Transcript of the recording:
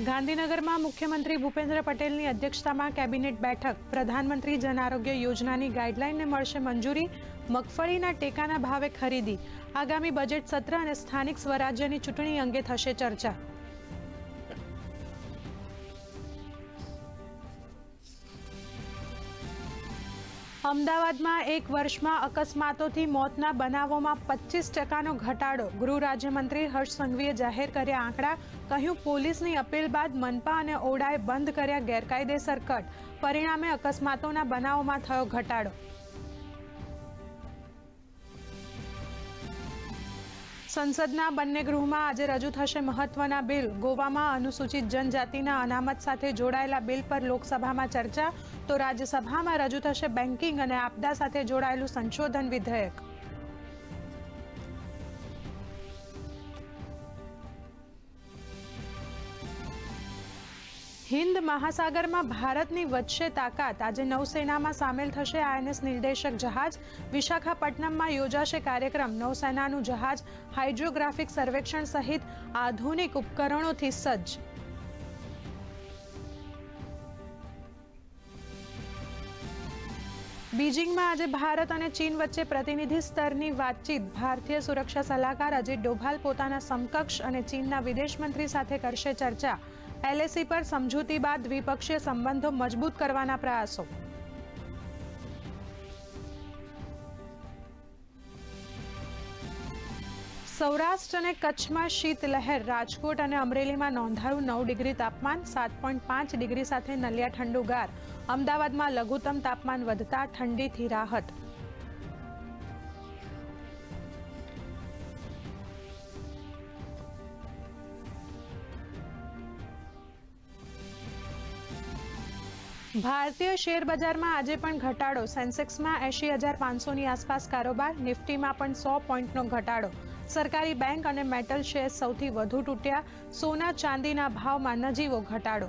ગાંધીનગરમાં મુખ્યમંત્રી ભૂપેન્દ્ર પટેલની અધ્યક્ષતામાં કેબિનેટ બેઠક. પ્રધાનમંત્રી જન આરોગ્ય યોજનાની ગાઈડલાઈનને મળશે મંજૂરી. મગફળીના ટેકાના ભાવે ખરીદી. આગામી બજેટ સત્ર અને સ્થાનિક સ્વરાજ્યની ચૂંટણી અંગે થશે ચર્ચા. અમદાવાદમાં એક વર્ષમાં અકસ્માતોથી મોતના બનાવોમાં પચીસ ટકાનો ઘટાડો. ગૃહ રાજ્યમંત્રી હર્ષ સંઘવીએ જાહેર કર્યા આંકડા. કહ્યું, પોલીસની અપીલ બાદ મનપા અને ઓડાએ બંધ કર્યા ગેરકાયદેસર કટ. પરિણામે અકસ્માતોના બનાવોમાં થયો ઘટાડો. સંસદના બંને ગૃહમાં આજે રજૂ થશે મહત્વના બિલ. ગોવામાં અનુસૂચિત જનજાતિના અનામત સાથે જોડાયેલા બિલ પર લોકસભામાં ચર્ચા. તો રાજ્યસભામાં રજૂ થશે બેન્કિંગ અને આપદા સાથે જોડાયેલું સંશોધન વિધેયક. હિન્દ મહાસાગરમાં ભારતની વધશે તાકાત. આજે નૌસેનામાં સામેલ થશે આઈએનએસ નિર્દેશક જહાજ. વિશાખાપટ્ટનમમાં યોજાશે કાર્યક્રમ. નૌસેનાનું જહાજ હાઇડ્રોગ્રાફિક સર્વેક્ષણ સહિત આધુનિક ઉપકરણોથી સજ્જ. બીજિંગમાં આજે ભારત અને ચીન વચ્ચે પ્રતિનિધિ સ્તરની વાતચીત. ભારતીય સુરક્ષા સલાહકાર અજીત ડોભાલ પોતાના સમકક્ષ અને ચીનના વિદેશ મંત્રી સાથે કરશે ચર્ચા. એલએસી પર સમજૂતી બાદ દ્વિપક્ષીય સંબંધો મજબૂત કરવાના પ્રયાસો. સૌરાષ્ટ્ર અને કચ્છમાં શીતલહેર. રાજકોટ અને અમરેલીમાં નોંધાયું નવ ડિગ્રી તાપમાન, સાત પોઈન્ટ પાંચ ડિગ્રી સાથે નલિયા ઠંડુગાર અમદાવાદમાં લઘુત્તમ તાપમાન વધતા ઠંડીથી રાહત. ભારતીય શેર બજારમાં આજે પણ ઘટાડો. સેન્સેક્સમાં એંશી હજાર પાંચસોની આસપાસ કારોબાર, નિફ્ટીમાં પણ સો પોઈન્ટનો ઘટાડો. સરકારી બેંક અને મેટલ શેર સૌથી વધુ તૂટ્યા. સોના ચાંદીના ભાવમાં નજીવો ઘટાડો.